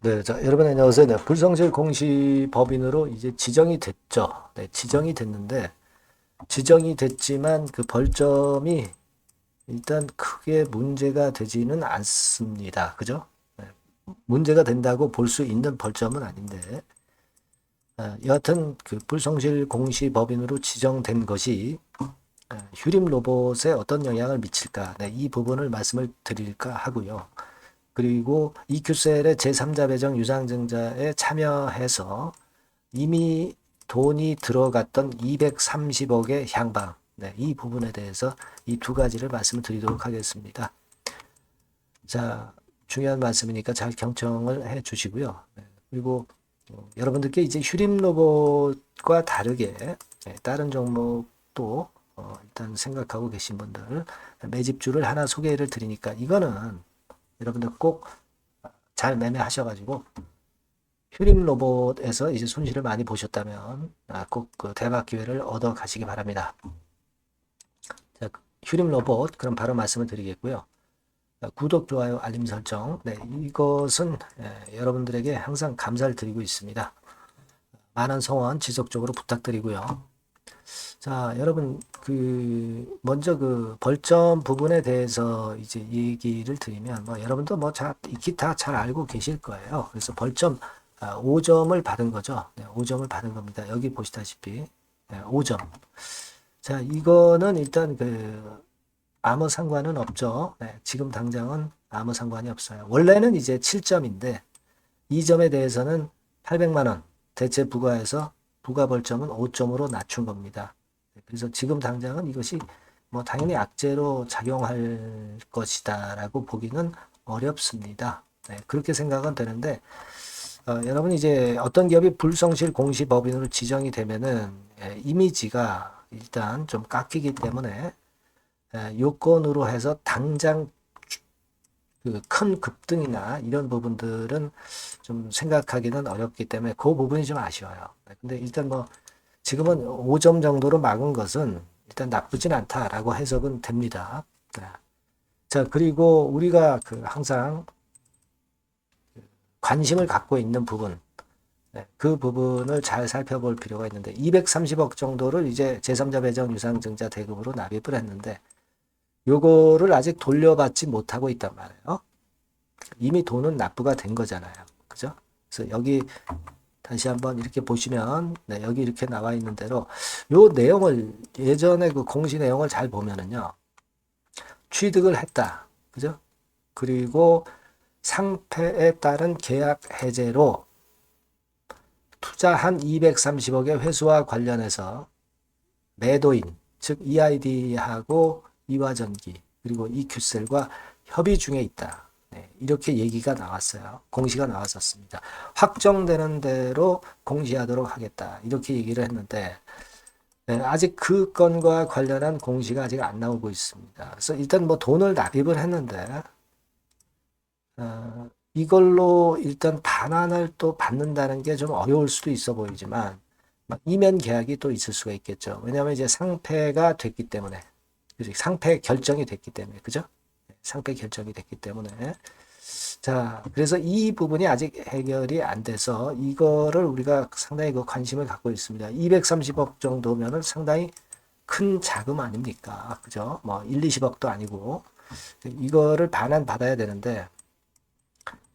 네, 자, 여러분 안녕하세요. 네, 불성실 공시 법인으로 이제 지정이 됐죠. 네, 지정이 됐는데 지정이 됐지만 그 벌점이 일단 크게 문제가 되지는 않습니다. 그죠? 네, 문제가 된다고 볼 수 있는 벌점은 아닌데 아, 여하튼 그 불성실 공시 법인으로 지정된 것이 아, 휴림 로봇에 어떤 영향을 미칠까? 네, 이 부분을 말씀을 드릴까 하고요. 그리고 EQ셀의 제3자 배정 유상증자에 참여해서 이미 돈이 들어갔던 230억의 향방, 네, 이 부분에 대해서 이 두 가지를 말씀을 드리도록 하겠습니다. 자, 중요한 말씀이니까 잘 경청을 해 주시고요. 네, 그리고 어, 여러분들께 이제 휴림 로봇과 다르게 네, 다른 종목도 어, 일단 생각하고 계신 분들 매집주를 하나 소개를 드리니까 이거는 여러분들 꼭 잘 매매하셔가지고 휴림 로봇에서 이제 손실을 많이 보셨다면 아, 꼭그 대박 기회를 얻어 가시기 바랍니다. 자, 휴림 로봇 그럼 바로 말씀을 드리겠고요. 아, 구독, 좋아요, 알림 설정. 네, 이것은 예, 여러분들에게 항상 감사를 드리고 있습니다. 많은 성원 지속적으로 부탁드리고요. 자, 여러분, 그, 먼저 그 벌점 부분에 대해서 이제 얘기를 드리면, 뭐, 여러분도 뭐, 자, 다잘 알고 계실 거예요. 그래서 벌점, 아, 5점을 받은 거죠. 네, 5점을 받은 겁니다. 여기 보시다시피, 네, 5점. 자, 이거는 일단 그, 아무 상관은 없죠. 네, 지금 당장은 아무 상관이 없어요. 원래는 이제 7점인데, 이 점에 대해서는 800만원 대체 부과해서 부가 벌점은 5점으로 낮춘 겁니다. 그래서 지금 당장은 이것이 뭐 당연히 악재로 작용할 것이다라고 보기는 어렵습니다. 네, 그렇게 생각은 되는데 어, 여러분 이제 어떤 기업이 불성실 공시법인으로 지정이 되면은 예, 이미지가 일단 좀 깎이기 때문에 예, 요건으로 해서 당장 그 큰 급등이나 이런 부분들은 좀 생각하기는 어렵기 때문에 그 부분이 좀 아쉬워요. 네, 근데 일단 뭐 지금은 5점 정도로 막은 것은 일단 나쁘진 않다라고 해석은 됩니다. 네. 자, 그리고 우리가 그 항상 관심을 갖고 있는 부분, 네, 그 부분을 잘 살펴볼 필요가 있는데 230억 정도를 이제 제3자 배정 유상 증자 대금으로 납입을 했는데 요거를 아직 돌려받지 못하고 있단 말이에요. 이미 돈은 납부가 된 거잖아요. 그죠? 그래서 여기 다시 한번 이렇게 보시면 네, 여기 이렇게 나와 있는 대로 요 내용을 예전에 그 공시 내용을 잘 보면은요. 취득을 했다. 그죠? 그리고 상패에 따른 계약 해제로 투자한 230억의 회수와 관련해서 매도인, 즉 EID하고 이화전기 그리고 EQ셀과 협의 중에 있다. 네, 이렇게 얘기가 나왔어요. 공시가 나왔었습니다. 확정되는 대로 공시하도록 하겠다. 이렇게 얘기를 했는데 네, 아직 그 건과 관련한 공시가 아직 안 나오고 있습니다. 그래서 일단 뭐 돈을 납입을 했는데 어, 이걸로 일단 반환을 또 받는다는 게 좀 어려울 수도 있어 보이지만 막 이면 계약이 또 있을 수가 있겠죠. 왜냐하면 이제 상패가 됐기 때문에? 상패 결정이 됐기 때문에 그죠? 상패 결정이 됐기 때문에 자 그래서 이 부분이 아직 해결이 안 돼서 이거를 우리가 상당히 그 관심을 갖고 있습니다. 230억 정도면은 상당히 큰 자금 아닙니까? 그죠? 뭐 1, 20억도 아니고 이거를 반환 받아야 되는데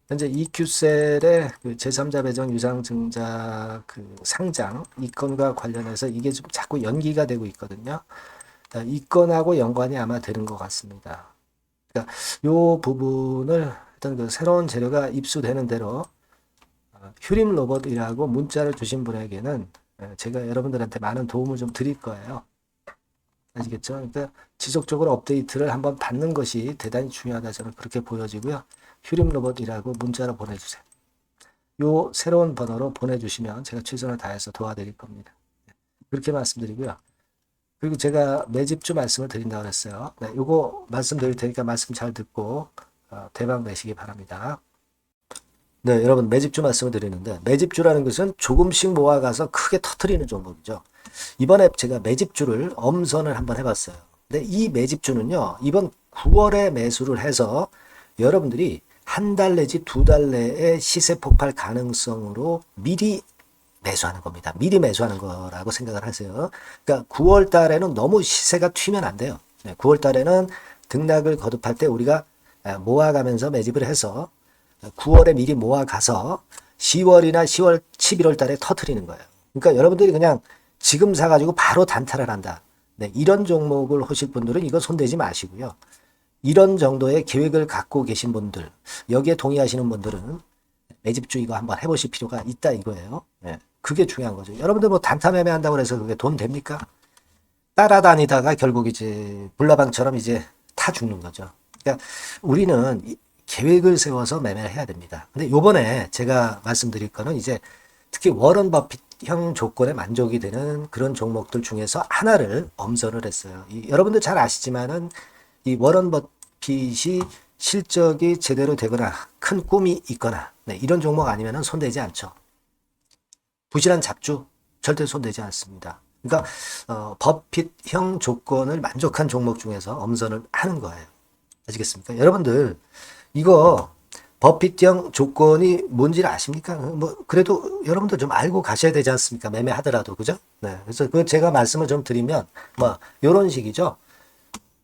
현재 EQ셀의 그 제3자 배정 유상증자 그 상장 이 건과 관련해서 이게 좀 자꾸 연기가 되고 있거든요. 이 건하고 연관이 아마 되는 것 같습니다. 그러니까 요 부분을 일단 그 새로운 재료가 입수되는 대로 어, 휴림 로봇이라고 문자를 주신 분에게는 예, 제가 여러분들한테 많은 도움을 좀 드릴 거예요. 아시겠죠? 그러니까 지속적으로 업데이트를 한번 받는 것이 대단히 중요하다 저는 그렇게 보여지고요. 휴림 로봇이라고 문자로 보내주세요. 요 새로운 번호로 보내주시면 제가 최선을 다해서 도와드릴 겁니다. 예, 그렇게 말씀드리고요. 그리고 제가 매집주 말씀을 드린다고 그랬어요. 네, 요거 말씀드릴 테니까 말씀 잘 듣고 어, 대박 내시기 바랍니다. 네, 여러분 매집주 말씀을 드리는데 매집주라는 것은 조금씩 모아가서 크게 터트리는 종목이죠. 이번에 제가 매집주를 엄선을 한번 해봤어요. 근데 이 매집주는요, 이번 9월에 매수를 해서 여러분들이 한 달 내지 두 달 내에 시세 폭발 가능성으로 미리 매수하는 겁니다. 미리 매수하는 거라고 생각을 하세요. 그러니까 9월 달에는 너무 시세가 튀면 안 돼요. 9월 달에는 등락을 거듭할 때 우리가 모아가면서 매집을 해서 9월에 미리 모아가서 10월이나 10월, 11월 달에 터트리는 거예요. 그러니까 여러분들이 그냥 지금 사가지고 바로 단타를 한다. 네, 이런 종목을 하실 분들은 이거 손대지 마시고요. 이런 정도의 계획을 갖고 계신 분들, 여기에 동의하시는 분들은 매집주 이거 한번 해보실 필요가 있다 이거예요. 네, 그게 중요한 거죠. 여러분들 뭐 단타 매매한다고 해서 그게 돈 됩니까? 따라다니다가 결국 이제 불나방처럼 이제 타 죽는 거죠. 그러니까 우리는 이- 계획을 세워서 매매를 해야 됩니다. 근데 요번에 제가 말씀드릴 거는 이제 특히 워런 버핏형 조건에 만족이 되는 그런 종목들 중에서 하나를 엄선을 했어요. 이, 여러분들 잘 아시지만은 이 워런 버핏이 실적이 제대로 되거나 큰 꿈이 있거나 네, 이런 종목 아니면은 손대지 않죠. 부실한 잡주 절대 손대지 않습니다. 그러니까 어, 버핏형 조건을 만족한 종목 중에서 엄선을 하는 거예요. 아시겠습니까? 여러분들 이거 버핏형 조건이 뭔지를 아십니까? 뭐 그래도 여러분들 좀 알고 가셔야 되지 않습니까? 매매하더라도 그죠? 네. 그래서 그 제가 말씀을 좀 드리면 뭐 요런 식이죠.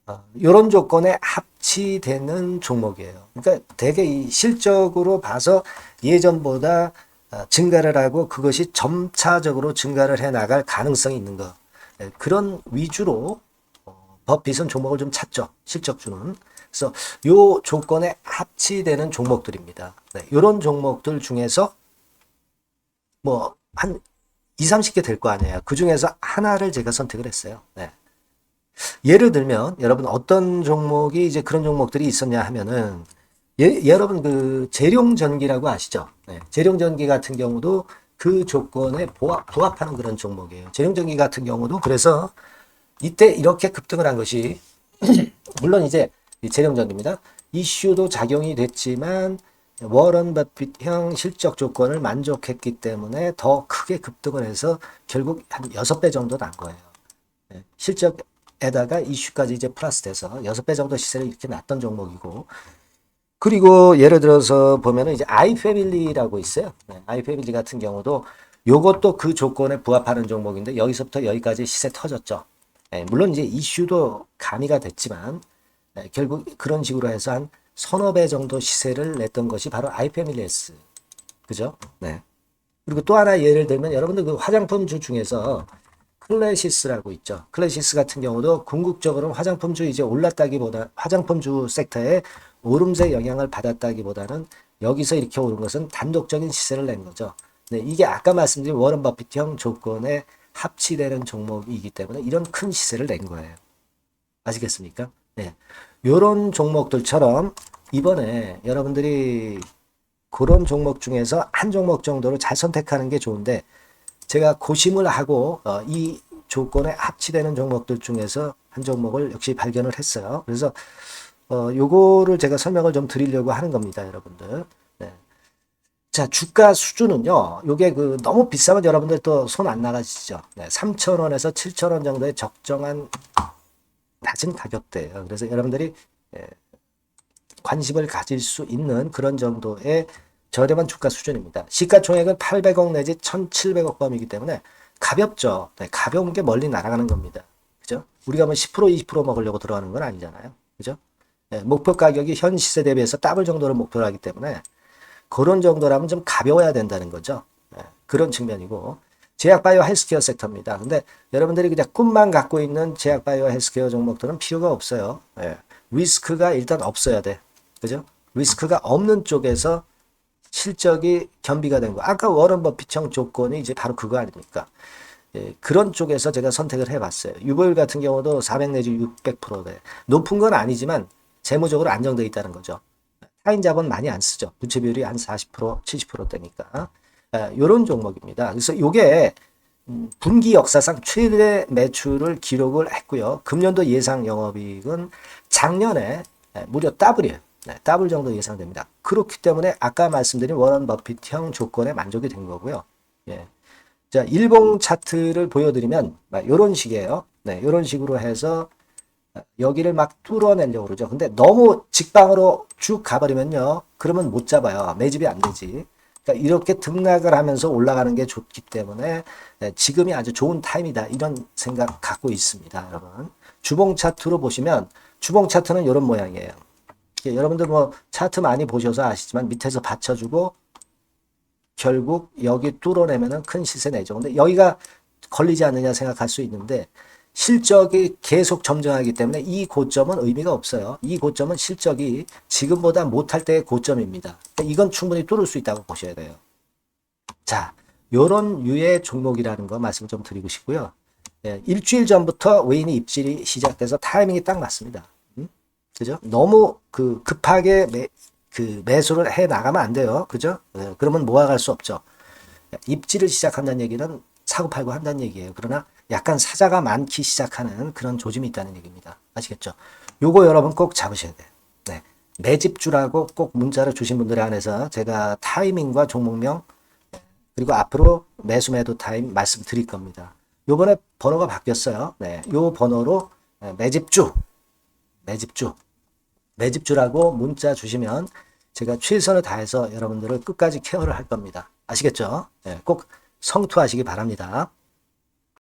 어, 요런 조건에 합 치되는 종목이에요. 그러니까 이 실적으로 봐서 예전보다 어, 증가를 하고 그것이 점차적으로 증가를 해 나갈 가능성이 있는 거. 예, 그런 위주로 어, 버핏은 종목을 좀 찾죠. 실적주는. 그래서 요 조건에 합치되는 종목들입니다. 네, 요런 종목들 중에서 뭐 한 2, 30개 될 거 아니에요. 그 중에서 하나를 제가 선택을 했어요. 네. 예를 들면 여러분 어떤 종목이 이제 그런 종목들이 있었냐 하면은 예, 여러분 그 재룡전기라고 아시죠? 네, 재룡전기 같은 경우도 그 조건에 부합, 부합하는 그런 종목이에요. 재룡전기 같은 경우도 그래서 이때 이렇게 급등을 한 것이 물론 이제 이 재룡전기입니다. 이슈도 작용이 됐지만 워런 버핏형 실적 조건을 만족했기 때문에 더 크게 급등을 해서 결국 한 6배 정도 난 거예요. 네, 실적 에다가 이슈까지 이제 플러스 돼서 6배 정도 시세를 이렇게 났던 종목이고 그리고 예를 들어서 보면은 이제 아이패밀리라고 있어요. 네, 아이패밀리 같은 경우도 요것도 그 조건에 부합하는 종목인데 여기서부터 여기까지 시세 터졌죠. 네, 물론 이제 이슈도 가미가 됐지만 네, 결국 그런 식으로 해서 한 서너 배 정도 시세를 냈던 것이 바로 아이패밀리에스. 그죠? 네. 그리고 또 하나 예를 들면 여러분들 그 화장품주 중에서 클래시스라고 있죠. 클래시스 같은 경우도 궁극적으로는 화장품주 이제 올랐다기보다 화장품주 섹터에 오름세 영향을 받았다기보다는 여기서 이렇게 오른 것은 단독적인 시세를 낸 거죠. 네, 이게 아까 말씀드린 워런 버핏형 조건에 합치되는 종목이기 때문에 이런 큰 시세를 낸 거예요. 아시겠습니까? 네. 요런 종목들처럼 이번에 여러분들이 그런 종목 중에서 한 종목 정도로 잘 선택하는 게 좋은데 제가 고심을 하고 어, 이 조건에 합치되는 종목들 중에서 한 종목을 역시 발견을 했어요. 그래서 어, 요거를 제가 설명을 좀 드리려고 하는 겁니다, 여러분들. 네. 자, 주가 수준은요, 요게 그 너무 비싸면 여러분들 또 손 안 나가시죠. 네, 3,000원에서 7,000원 정도의 적정한 낮은 가격대예요. 그래서 여러분들이 예, 관심을 가질 수 있는 그런 정도의 저렴한 주가 수준입니다. 시가총액은 800억 내지 1,700억 범이기 때문에 가볍죠. 네, 가벼운 게 멀리 날아가는 겁니다. 그죠? 우리가 뭐 10% 20% 먹으려고 들어가는 건 아니잖아요. 그죠? 네, 목표 가격이 현 시세 대비해서 더블 정도를 목표로 하기 때문에 그런 정도라면 좀 가벼워야 된다는 거죠. 네, 그런 측면이고 제약바이오 헬스케어 섹터입니다. 근데 여러분들이 그냥 꿈만 갖고 있는 제약바이오 헬스케어 종목들은 필요가 없어요. 예. 리스크가 일단 없어야 돼. 그죠? 리스크가 없는 쪽에서 실적이 겸비가 된 거. 아까 워런 버핏형 조건이 이제 바로 그거 아닙니까? 예, 그런 쪽에서 제가 선택을 해봤어요. 유보율 같은 경우도 400 내지 600%대. 높은 건 아니지만 재무적으로 안정되어 있다는 거죠. 타인 자본 많이 안 쓰죠. 부채 비율이 한 40%, 70%대니까. 이런 종목입니다. 그래서 이게 음, 분기 역사상 최대 매출을 기록을 했고요. 금년도 예상 영업이익은 작년에 예, 무려 더블이에요. 네, 더블 정도 예상됩니다. 그렇기 때문에 아까 말씀드린 워런 버핏형 조건에 만족이 된 거고요. 예. 자, 일봉 차트를 보여드리면 이런 식이에요. 네, 이런 식으로 해서 여기를 막 뚫어내려고 그러죠. 근데 너무 직방으로 쭉 가버리면요. 그러면 못 잡아요. 매집이 안 되지. 그러니까 이렇게 등락을 하면서 올라가는 게 좋기 때문에 네, 지금이 아주 좋은 타임이다. 이런 생각 갖고 있습니다. 여러분. 주봉 차트로 보시면 주봉 차트는 이런 모양이에요. 예, 여러분들 뭐 차트 많이 보셔서 아시지만 밑에서 받쳐주고 결국 여기 뚫어내면은 큰 시세 내죠. 근데 여기가 걸리지 않느냐 생각할 수 있는데 실적이 계속 점증하기 때문에 이 고점은 의미가 없어요. 이 고점은 실적이 지금보다 못할 때의 고점입니다. 이건 충분히 뚫을 수 있다고 보셔야 돼요. 자, 요런 유의 종목이라는 거 말씀 좀 드리고 싶고요. 예, 일주일 전부터 외인의 입질이 시작돼서 타이밍이 딱 맞습니다. 음? 그죠? 너무 그 급하게 매, 그 매수를 해 나가면 안 돼요. 그죠? 예, 그러면 모아갈 수 없죠. 입지를 시작한다는 얘기는 사고 팔고 한다는 얘기예요. 그러나 약간 사자가 많기 시작하는 그런 조짐이 있다는 얘기입니다. 아시겠죠? 요거 여러분 꼭 잡으셔야 돼요. 네. 매집주라고 꼭 문자를 주신 분들에 한해서 제가 타이밍과 종목명 그리고 앞으로 매수 매도 타임 말씀드릴 겁니다. 요번에 번호가 바뀌었어요. 네. 요 번호로 네, 매집주 매집주 매집주라고 문자 주시면 제가 최선을 다해서 여러분들을 끝까지 케어를 할 겁니다. 아시겠죠? 네, 꼭 성투하시기 바랍니다.